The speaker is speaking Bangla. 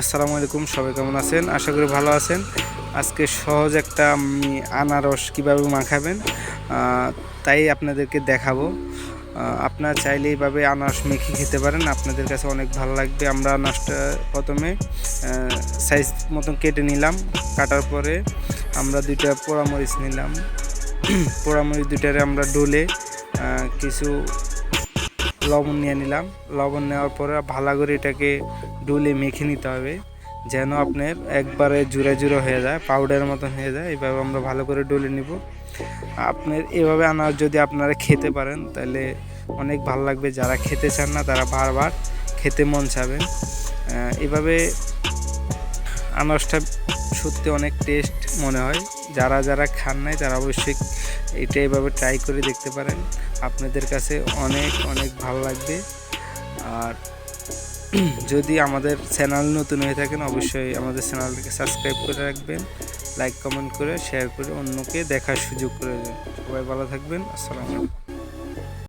আসসালামু আলাইকুম, সবাই কেমন আছেন? আশা করি ভালো আছেন। আজকে সহজ একটা আমি আনারস কীভাবে মাখাবেন তাই আপনাদেরকে দেখাবো। আপনারা চাইলে এইভাবে আনারস মেখে খেতে পারেন, আপনাদের কাছে অনেক ভালো লাগবে। আমরা আনারসটা প্রথমে সাইজ মতন কেটে নিলাম। কাটার পরে আমরা দুইটা পোড়ামরিচ নিলাম। পোড়ামরিচ দুইটারে আমরা ডলে কিছু লবণ নিয়ে নিলাম। লবণ নেওয়ার পরে ভালো করে এটাকে ডুলে মেখে নিতে হবে, যেন আপনার একবারে জুড়ে জুড়ে হয়ে যায় পাউডারের মতন হয়ে যায়। এইভাবে আমরা ভালো করে ডলে নিব। আপনার এভাবে আনার যদি আপনারা খেতে পারেন, তাহলে অনেক ভালো লাগবে। যারা খেতে চান না, তারা বারবার খেতে মন চাবেন এভাবে আনারসটা সত্যি অনেক টেস্ট মনে হয়। যারা যারা খান নাই, তারা অবশ্যই এটা এভাবে ট্রাই করে দেখতে পারেন। আপনাদের কাছে অনেক অনেক ভালো লাগবে। আর যদি আমাদের চ্যানেল নতুন হয়ে থাকেন, অবশ্যই আমাদের চ্যানেলটিকে সাবস্ক্রাইব করে রাখবেন, লাইক, কমেন্ট করে, শেয়ার করে অন্যকে দেখার সুযোগ করে দেবেন। সবাই ভালো থাকবেন, আসসালামু আলাইকুম।